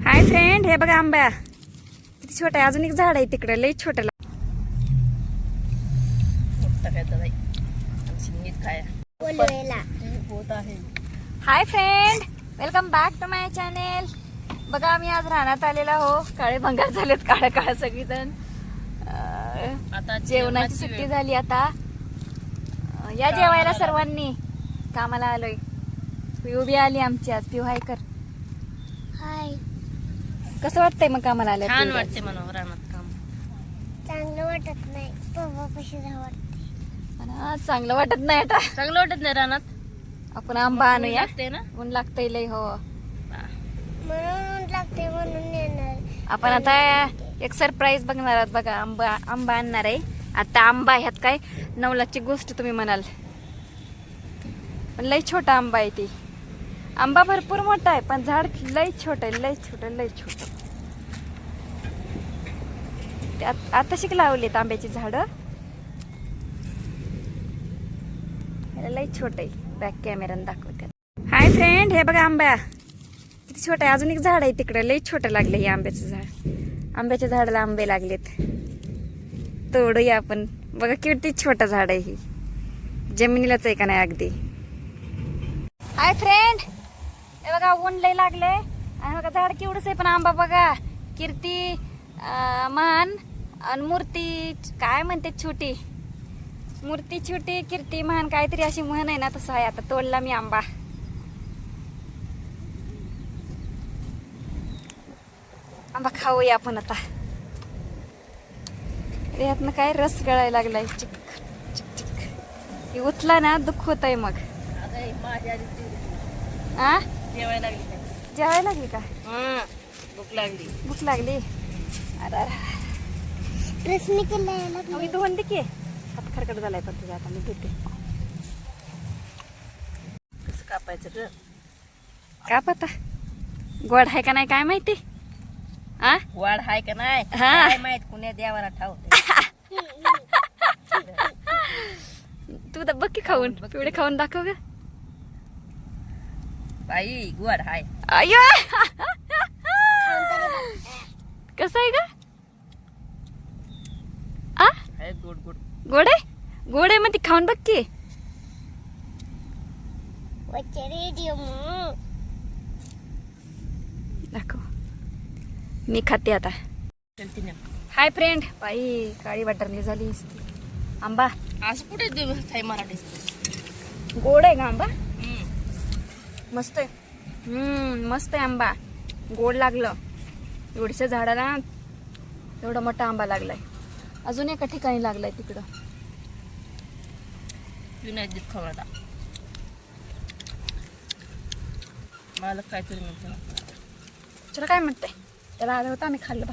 Hi friend हे बघा आंब्या. किती छोटा आहे. अजून एक झाड आहे तिकडे लई छोटं hi friend welcome back to my channel. बघा आम्ही आज रानात आलेला हो काळे भंगार झालेत काळ्या काळ्या सगळीजण. अं, आता जेवणाची सुट्टी झाली आता. या जेवायला सर्वांनी. कामाला आलोय. पिऊ बी आली आमची आज पिऊ हाय कर. हाय. कसं वाटतंय मग कामाला आलं छान वाटते रानात काम. चांगलं वाटत नाही. पप्पा कशी वाटते चांगलं वाटत नाही आता. चांगलं वाटत नाही रानात? आपण आंबा आणूया. लागते ना? ऊन लागतंय लय हो. म्हणून ऊन लागते म्हणून येणार. आपण आता एक सरप्राईज बघणार आहोत बघा. आंबा आंबा आणणार आहे. आता आंबा ह्यात काय नवलाची गोष्ट तुम्ही म्हणाल. पण लय छोटा आंबा आहे ती. आंबा भरपूर मोठा आहे पण झाड लय छोट आहे लय छोट लय छोट. आता शिक लावलीत आंब्याची झाडं. लय छोट आहे बॅक कॅमेराने दाखवते. हाय फ्रेंड हे बघा आंब्या. किती छोटं आहे अजून एक झाड आहे तिकडे लई छोटं लागलं हे आंब्याचं झाड. आंब्याच्या झाडाला आंबे लागलेत. तोडूया आपण. बघा किती छोटं झाड आहे ही. जमिनीलाच आहे का नाही अगदी? हाय फ्रेंड हे बघा ऊन लई लागले आणि बघा झाड केवढंच आहे पण आंबा बघा. कीर्ती अं, मान आणि मूर्ती काय म्हणते छोटी? मूर्ती छोटी कीर्ती मान काहीतरी अशी म्हण आहे ना तसं आहे. आता तोडला मी आंबा. आंबा खाऊया आपण आता. यातनं काय रस गळायला लागलाय. चिक चिक चिक. उतला ना दुःख होत आहे मग हे आ? जेवायला लागली काय जेवायला लागली का? हं, भूक लागली. भूक लागली. अरे अरे. रश्मी केला इथं होऊन दे की. हात खरकट झालाय पण तुझा. आता मी घेते कसं कापायचं ग? का पता गोड आहे का नाही काय माहिती? आ? वाढ हाय का नाही? हा. काय माहीत कुण्या देवाला ठाव तू तर बघ की खाऊन. की. पिवळे खाऊन दाखव ग. बाई गोड हाय अय्यो कसं आहे ग आ हाय गोड गोड गोड आहे गोड आहे मग ती खाऊन बघ की दाखव मी खाते आता हाय फ्रेंड बाई काळी वाटरली झाली आंबा असं कुठे मराठी गोड आहे का आंबा. मस्त आहे. हम्म मस्त आहे आंबा. गोड लागलं. एवढीच्या झाडाला एवढा मोठा आंबा लागलाय. अजून एका ठिकाणी लागलाय तिकडं. आता मला काहीतरी म्हणतो. चला काय म्हणते त्याला आलं होतं आम्ही खाल्लं.